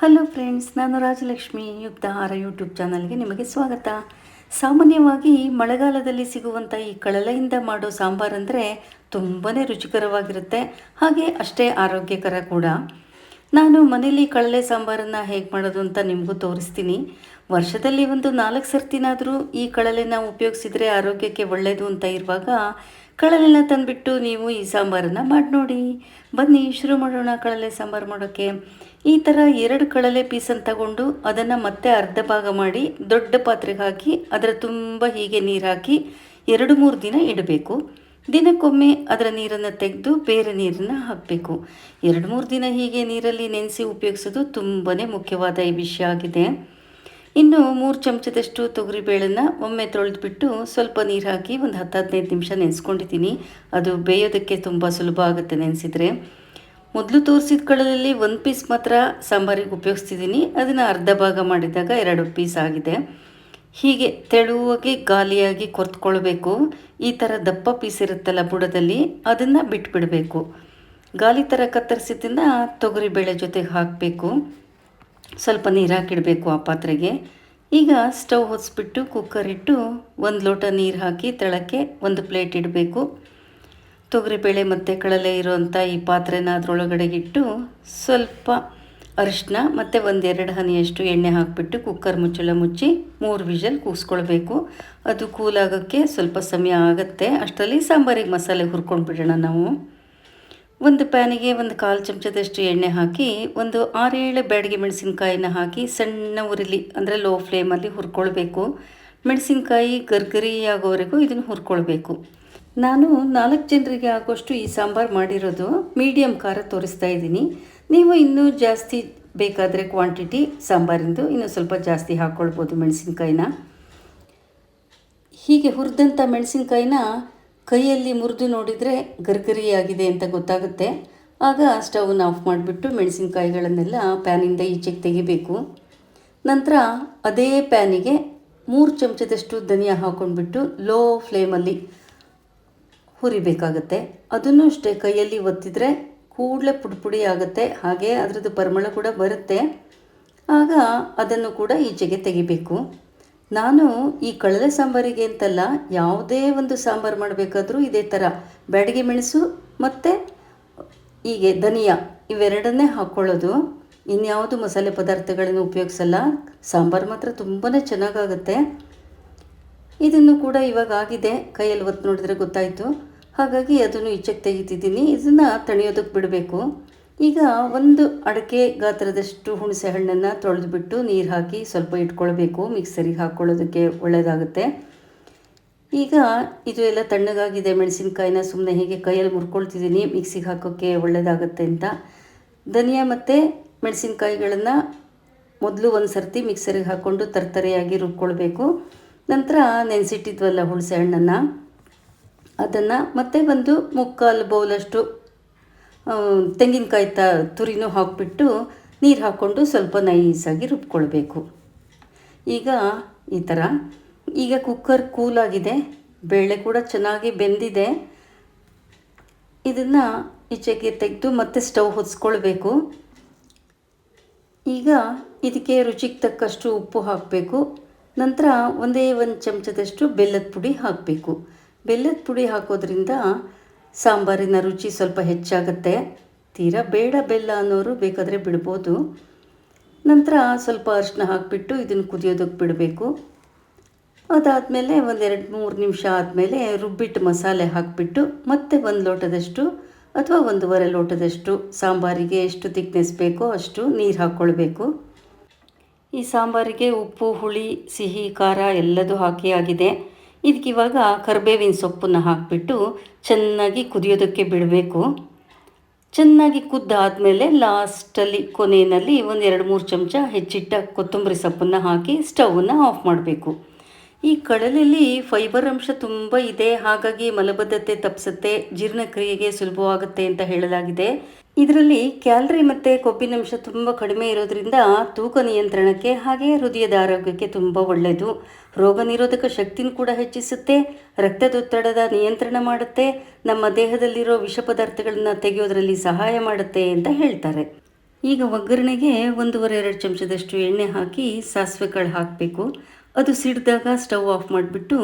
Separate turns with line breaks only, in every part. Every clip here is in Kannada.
ಹಲೋ ಫ್ರೆಂಡ್ಸ್ ನಾನು ರಾಜಲಕ್ಷ್ಮಿ ಯುಕ್ತ ಆಹಾರ ಯೂಟ್ಯೂಬ್ ಚಾನಲ್ಗೆ ನಿಮಗೆ ಸ್ವಾಗತ. ಸಾಮಾನ್ಯವಾಗಿ ಮಳೆಗಾಲದಲ್ಲಿ ಸಿಗುವಂಥ ಈ ಕಳಲೆಯಿಂದ ಮಾಡೋ ಸಾಂಬಾರಂದರೆ ತುಂಬಾ ರುಚಿಕರವಾಗಿರುತ್ತೆ. ಹಾಗೆ ಅಷ್ಟೇ ಆರೋಗ್ಯಕರ ಕೂಡ. ನಾನು ಮನೇಲಿ ಕಳಲೆ ಸಾಂಬಾರನ್ನು ಹೇಗೆ ಮಾಡೋದು ಅಂತ ನಿಮಗೂ ತೋರಿಸ್ತೀನಿ. ವರ್ಷದಲ್ಲಿ ಒಂದು ನಾಲ್ಕು ಸರ್ತಿನಾದರೂ ಈ ಕಳಲೆನ ಉಪಯೋಗಿಸಿದರೆ ಆರೋಗ್ಯಕ್ಕೆ ಒಳ್ಳೆಯದು ಅಂತ ಇರುವಾಗ ಕಳಲೆನ ತಂದುಬಿಟ್ಟು ನೀವು ಈ ಸಾಂಬಾರನ್ನು ಮಾಡಿ ನೋಡಿ. ಬನ್ನಿ, ಶುರು ಮಾಡೋಣ ಕಳಲೆ ಸಾಂಬಾರು ಮಾಡೋಕ್ಕೆ ಈ ಥರ ಎರಡು ಕಳಲೆ ಪೀಸನ್ನು ತಗೊಂಡು ಅದನ್ನು ಮತ್ತೆ ಅರ್ಧ ಭಾಗ ಮಾಡಿ ದೊಡ್ಡ ಪಾತ್ರೆಗೆ ಹಾಕಿ ಅದರ ತುಂಬ ಹೀಗೆ ನೀರು ಹಾಕಿ ಎರಡು ಮೂರು ದಿನ ಇಡಬೇಕು. ದಿನಕ್ಕೊಮ್ಮೆ ಅದರ ನೀರನ್ನು ತೆಗೆದು ಬೇರೆ ನೀರನ್ನು ಹಾಕಬೇಕು. ಎರಡು ಮೂರು ದಿನ ಹೀಗೆ ನೀರಲ್ಲಿ ನೆನೆಸಿ ಉಪಯೋಗಿಸೋದು ತುಂಬಾ ಮುಖ್ಯವಾದ ಈ ವಿಷಯ ಆಗಿದೆ. ಇನ್ನು ಮೂರು ಚಮಚದಷ್ಟು ತೊಗರಿಬೇಳನ್ನು ಒಮ್ಮೆ ತೊಳೆದುಬಿಟ್ಟು ಸ್ವಲ್ಪ ನೀರು ಹಾಕಿ ಒಂದು ಹತ್ತು ಹದಿನೈದು ನಿಮಿಷ ನೆನೆಸ್ಕೊಂಡಿದ್ದೀನಿ. ಅದು ಬೇಯೋದಕ್ಕೆ ತುಂಬ ಸುಲಭ ಆಗುತ್ತೆ ನೆನೆಸಿದರೆ. ಮೊದಲು ತೋರಿಸಿದ ಕಳಲಲ್ಲಿ ಒಂದು ಪೀಸ್ ಮಾತ್ರ ಸಾಂಬಾರಿಗೆ ಉಪಯೋಗಿಸ್ತಿದ್ದೀನಿ. ಅದನ್ನು ಅರ್ಧ ಭಾಗ ಮಾಡಿದಾಗ ಎರಡು ಪೀಸ್ ಆಗಿದೆ. ಹೀಗೆ ತೆಳುವಾಗಿ ಗಾಲಿಯಾಗಿ ಕೊರ್ತ್ಕೊಳ್ಬೇಕು. ಈ ಥರ ದಪ್ಪ ಪೀಸ್ ಇರುತ್ತಲ್ಲ ಬುಡದಲ್ಲಿ, ಅದನ್ನು ಬಿಟ್ಬಿಡಬೇಕು. ಗಾಲಿ ಥರ ಕತ್ತರಿಸಿದ್ದನ್ನು ತೊಗರಿಬೇಳೆ ಜೊತೆಗೆ ಹಾಕಬೇಕು. ಸ್ವಲ್ಪ ನೀರು ಹಾಕಿಡಬೇಕು ಆ ಪಾತ್ರೆಗೆ. ಈಗ ಸ್ಟವ್ ಹೊಸ್ಬಿಟ್ಟು ಕುಕ್ಕರ್ ಇಟ್ಟು ಒಂದು ಲೋಟ ನೀರು ಹಾಕಿ ತಳಕ್ಕೆ ಒಂದು ಪ್ಲೇಟ್ ಇಡಬೇಕು. ತೊಗರಿಬೇಳೆ ಮತ್ತು ಕಡಲೆ ಇರುವಂಥ ಈ ಪಾತ್ರೆನ ಅದರೊಳಗಡೆಗಿಟ್ಟು ಸ್ವಲ್ಪ ಅರಿಶಿನ ಮತ್ತು ಒಂದೆರಡು ಹನಿಯಷ್ಟು ಎಣ್ಣೆ ಹಾಕಿಬಿಟ್ಟು ಕುಕ್ಕರ್ ಮುಚ್ಚಳ ಮುಚ್ಚಿ ಮೂರು ವಿಷಲ್ ಕೂಸ್ಕೊಳ್ಬೇಕು. ಅದು ಕೂಲಾಗೋಕ್ಕೆ ಸ್ವಲ್ಪ ಸಮಯ ಆಗುತ್ತೆ. ಅಷ್ಟರಲ್ಲಿ ಸಾಂಬಾರಿಗೆ ಮಸಾಲೆ ಹುರ್ಕೊಂಡು ಬಿಡೋಣ ನಾವು. ಒಂದು ಪ್ಯಾನಿಗೆ ಒಂದು ಕಾಲು ಚಮಚದಷ್ಟು ಎಣ್ಣೆ ಹಾಕಿ, ಒಂದು ಆರೇಳು ಬ್ಯಾಡಿಗೆ ಮೆಣಸಿನ್ಕಾಯಿನ ಹಾಕಿ ಸಣ್ಣ ಉರಿಲಿ, ಅಂದರೆ ಲೋ ಫ್ಲೇಮಲ್ಲಿ ಹುರ್ಕೊಳ್ಬೇಕು. ಮೆಣಸಿನ್ಕಾಯಿ ಗರ್ಗರಿ ಆಗೋವರೆಗೂ ಇದನ್ನು ಹುರ್ಕೊಳ್ಬೇಕು. ನಾನು ನಾಲ್ಕು ಜನರಿಗೆ ಆಗೋಷ್ಟು ಈ ಸಾಂಬಾರು ಮಾಡಿರೋದು ಮೀಡಿಯಮ್ ಖಾರ ತೋರಿಸ್ತಾ ಇದ್ದೀನಿ. ನೀವು ಇನ್ನೂ ಜಾಸ್ತಿ ಬೇಕಾದರೆ ಕ್ವಾಂಟಿಟಿ ಸಾಂಬಾರಿಂದು, ಇನ್ನೂ ಸ್ವಲ್ಪ ಜಾಸ್ತಿ ಹಾಕ್ಕೊಳ್ಬೋದು ಮೆಣಸಿನ್ಕಾಯಿನ. ಹೀಗೆ ಹುರಿದಂಥ ಮೆಣಸಿನ್ಕಾಯಿನ ಕೈಯಲ್ಲಿ ಮುರಿದು ನೋಡಿದರೆ ಗರ್ಗರಿಯಾಗಿದೆ ಅಂತ ಗೊತ್ತಾಗುತ್ತೆ. ಆಗ ಸ್ಟವ್ನ ಆಫ್ ಮಾಡಿಬಿಟ್ಟು ಮೆಣಸಿನ್ಕಾಯಿಗಳನ್ನೆಲ್ಲ ಪ್ಯಾನಿಂದ ಈಚೆಗೆ ತೆಗಿಬೇಕು. ನಂತರ ಅದೇ ಪ್ಯಾನಿಗೆ ಮೂರು ಚಮಚದಷ್ಟು ಧನಿಯಾ ಹಾಕ್ಕೊಂಡ್ಬಿಟ್ಟು ಲೋ ಫ್ಲೇಮಲ್ಲಿ ಹುರಿಬೇಕಾಗತ್ತೆ. ಅದನ್ನು ಅಷ್ಟೇ ಕೈಯಲ್ಲಿ ಒತ್ತಿದರೆ ಕೂಡಲೇ ಪುಡಿ ಪುಡಿ ಆಗುತ್ತೆ. ಹಾಗೆ ಅದರದ್ದು ಪರಿಮಳ ಕೂಡ ಬರುತ್ತೆ. ಆಗ ಅದನ್ನು ಕೂಡ ಈಚೆಗೆ ತೆಗಿಬೇಕು. ನಾನು ಈ ಕಳಲೆ ಸಾಂಬಾರಿಗೆ ಅಂತಲ್ಲ ಯಾವುದೇ ಒಂದು ಸಾಂಬಾರು ಮಾಡಬೇಕಾದ್ರೂ ಇದೇ ಥರ ಬ್ಯಾಡಿಗೆ ಮೆಣಸು ಮತ್ತು ಹೀಗೆ ಧನಿಯಾ ಇವೆರಡನ್ನೇ ಹಾಕ್ಕೊಳ್ಳೋದು. ಇನ್ಯಾವುದು ಮಸಾಲೆ ಪದಾರ್ಥಗಳನ್ನು ಉಪಯೋಗಿಸಲ್ಲ. ಸಾಂಬಾರು ಮಾತ್ರ ತುಂಬಾ ಚೆನ್ನಾಗಾಗುತ್ತೆ. ಇದನ್ನು ಕೂಡ ಇವಾಗ ಆಗಿದೆ. ಕೈಯಲ್ಲಿ ಒತ್ತು ನೋಡಿದ್ರೆ ಗೊತ್ತಾಯಿತು. ಹಾಗಾಗಿ ಅದನ್ನು ಈಚೆಗೆ ತೆಗಿತಿದ್ದೀನಿ. ಇದನ್ನು ತಣಿಯೋದಕ್ಕೆ ಬಿಡಬೇಕು. ಈಗ ಒಂದು ಅಡಿಕೆ ಗಾತ್ರದಷ್ಟು ಹುಣಸೆ ಹಣ್ಣನ್ನು ತೊಳೆದುಬಿಟ್ಟು ನೀರು ಹಾಕಿ ಸ್ವಲ್ಪ ಇಟ್ಕೊಳ್ಬೇಕು. ಮಿಕ್ಸರಿಗೆ ಹಾಕ್ಕೊಳ್ಳೋದಕ್ಕೆ ಒಳ್ಳೆಯದಾಗುತ್ತೆ ಈಗ ಇದು ಎಲ್ಲ ತಣ್ಣಗಾಗಿದೆ. ಮೆಣಸಿನ್ಕಾಯಿನ ಸುಮ್ಮನೆ ಹೀಗೆ ಕೈಯಲ್ಲಿ ಮುರ್ಕೊಳ್ತಿದ್ದೀನಿ. ಮಿಕ್ಸಿಗೆ ಹಾಕೋಕ್ಕೆ ಒಳ್ಳೆಯದಾಗುತ್ತೆ ಅಂತ. ಧನಿಯಾ ಮತ್ತು ಮೆಣಸಿನ್ಕಾಯಿಗಳನ್ನು ಮೊದಲು ಒಂದು ಸರ್ತಿ ಮಿಕ್ಸರಿಗೆ ಹಾಕ್ಕೊಂಡು ತರ್ತರೆಯಾಗಿ ರುಬ್ಕೊಳ್ಬೇಕು. ನಂತರ ನೆನೆಸಿಟ್ಟಿದ್ವಲ್ಲ ಹುಣಸೆ ಹಣ್ಣನ್ನು. ಅದನ್ನು ಮತ್ತೆ ಒಂದು ಮುಕ್ಕಾಲು ಬೌಲಷ್ಟು ತೆಂಗಿನಕಾಯಿ ತ, ತುರಿನೂ ಹಾಕಿಬಿಟ್ಟು ನೀರು ಹಾಕ್ಕೊಂಡು ಸ್ವಲ್ಪ ನೈಸಾಗಿ ರುಬ್ಕೊಳ್ಬೇಕು. ಈಗ ಈ ಥರ ಈಗ ಕುಕ್ಕರ್ ಕೂಲಾಗಿದೆ ಬೇಳೆ ಕೂಡ ಚೆನ್ನಾಗಿ ಬೆಂದಿದೆ. ಇದನ್ನು ಈಚೆಗೆ ತೆಗೆದು ಮತ್ತೆ ಸ್ಟವ್ ಹೊಸ್ಕೊಳ್ಬೇಕು ಈಗ ಇದಕ್ಕೆ ರುಚಿಗೆ ತಕ್ಕಷ್ಟು ಉಪ್ಪು ಹಾಕಬೇಕು. ನಂತರ ಒಂದೇ ಒಂದು ಚಮಚದಷ್ಟು ಬೆಲ್ಲದ ಪುಡಿ ಹಾಕಬೇಕು. ಬೆಲ್ಲದ ಪುಡಿ ಹಾಕೋದ್ರಿಂದ ಸಾಂಬಾರಿನ ರುಚಿ ಸ್ವಲ್ಪ ಹೆಚ್ಚಾಗುತ್ತೆ. ತೀರಾ ಬೇಡ ಬೆಲ್ಲ ಅನ್ನೋರು ಬೇಕಾದರೆ ಬಿಡ್ಬೋದು. ನಂತರ ಸ್ವಲ್ಪ ಅರಿಶಿನ ಹಾಕಿಬಿಟ್ಟು ಇದನ್ನು ಕುದಿಯೋದಕ್ಕೆ ಬಿಡಬೇಕು. ಅದಾದಮೇಲೆ ಒಂದೆರಡು ಮೂರು ನಿಮಿಷ ಆದಮೇಲೆ ರುಬ್ಬಿಟ್ಟು ಮಸಾಲೆ ಹಾಕಿಬಿಟ್ಟು ಮತ್ತೆ ಒಂದು ಲೋಟದಷ್ಟು ಅಥವಾ ಒಂದೂವರೆ ಲೋಟದಷ್ಟು ಸಾಂಬಾರಿಗೆ ಎಷ್ಟು ತಿಕ್ನೆಸ್ ಬೇಕೋ ಅಷ್ಟು ನೀರು ಹಾಕ್ಕೊಳ್ಬೇಕು ಈ ಸಾಂಬಾರಿಗೆ ಉಪ್ಪು, ಹುಳಿ, ಸಿಹಿ, ಖಾರ ಎಲ್ಲದೂ ಹಾಕಿ ಆಗಿದೆ. ಇದಕ್ಕಿವಾಗ ಕರಿಬೇವಿನ ಸೊಪ್ಪನ್ನು ಹಾಕಿಬಿಟ್ಟು ಚೆನ್ನಾಗಿ ಕುದಿಯೋದಕ್ಕೆ ಬಿಡಬೇಕು. ಚೆನ್ನಾಗಿ ಕುದ್ದಾದಮೇಲೆ ಲಾಸ್ಟಲ್ಲಿ ಕೊನೆಯಲ್ಲಿ ಒಂದು ಎರಡು ಮೂರು ಚಮಚ ಹೆಚ್ಚಿಟ್ಟ ಕೊತ್ತಂಬರಿ ಸೊಪ್ಪನ್ನು ಹಾಕಿ ಸ್ಟವನ್ನು ಆಫ್ ಮಾಡಬೇಕು. ಈ ಕಡಲೆಯಲ್ಲಿ ಫೈಬರ್ ಅಂಶ ತುಂಬ ಇದೆ, ಹಾಗಾಗಿ ಮಲಬದ್ಧತೆ ತಪ್ಪಿಸುತ್ತೆ ಜೀರ್ಣಕ್ರಿಯೆಗೆ ಸುಲಭವಾಗುತ್ತೆ ಅಂತ ಹೇಳಲಾಗಿದೆ. ಇದರಲ್ಲಿ ಕ್ಯಾಲರಿ ಮತ್ತು ಕೊಬ್ಬಿನಂಶ ತುಂಬ ಕಡಿಮೆ ಇರೋದ್ರಿಂದ ತೂಕ ನಿಯಂತ್ರಣಕ್ಕೆ ಹಾಗೆ ಹೃದಯದ ಆರೋಗ್ಯಕ್ಕೆ ತುಂಬ ಒಳ್ಳೆಯದು ರೋಗ ನಿರೋಧಕ ಶಕ್ತಿನ ಕೂಡ ಹೆಚ್ಚಿಸುತ್ತೆ. ರಕ್ತದೊತ್ತಡದ ನಿಯಂತ್ರಣ ಮಾಡುತ್ತೆ. ನಮ್ಮ ದೇಹದಲ್ಲಿರೋ ವಿಷ ಪದಾರ್ಥಗಳನ್ನು ತೆಗೆಯೋದ್ರಲ್ಲಿ ಸಹಾಯ ಮಾಡುತ್ತೆ ಅಂತ ಹೇಳ್ತಾರೆ. ಈಗ ಒಗ್ಗರಣೆಗೆ ಒಂದೂವರೆ ಎರಡು ಚಮಚದಷ್ಟು ಎಣ್ಣೆ ಹಾಕಿ ಸಾಸಿವೆ ಕಾಳು ಹಾಕಬೇಕು. ಅದು ಸಿಡಿದಾಗ ಸ್ಟವ್ ಆಫ್ ಮಾಡಿಬಿಟ್ಟು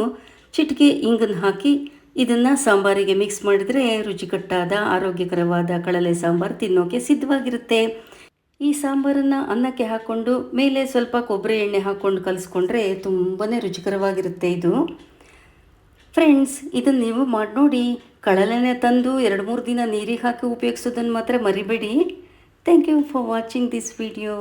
ಚಿಟಿಕೆ ಇಂಗನ್ನು ಹಾಕಿ ಇದನ್ನು ಸಾಂಬಾರಿಗೆ ಮಿಕ್ಸ್ ಮಾಡಿದರೆ ರುಚಿಕಟ್ಟಾದ, ಆರೋಗ್ಯಕರವಾದ ಕಳಲೆ ಸಾಂಬಾರು ತಿನ್ನೋಕೆ ಸಿದ್ಧವಾಗಿರುತ್ತೆ. ಈ ಸಾಂಬಾರನ್ನು ಅನ್ನಕ್ಕೆ ಹಾಕ್ಕೊಂಡು ಮೇಲೆ ಸ್ವಲ್ಪ ಕೊಬ್ಬರಿ ಎಣ್ಣೆ ಹಾಕ್ಕೊಂಡು ಕಲಿಸ್ಕೊಂಡ್ರೆ ತುಂಬಾ ರುಚಿಕರವಾಗಿರುತ್ತೆ ಇದು. ಫ್ರೆಂಡ್ಸ್ ಇದನ್ನು ನೀವು ಮಾಡಿ ನೋಡಿ. ಕಳಲೆನೆ ತಂದು ಎರಡು ಮೂರು ದಿನ ನೀರಿಗೆ ಹಾಕಿ ಉಪಯೋಗಿಸೋದನ್ನು ಮಾತ್ರ ಮರಿಬೇಡಿ. Thank you for watching this video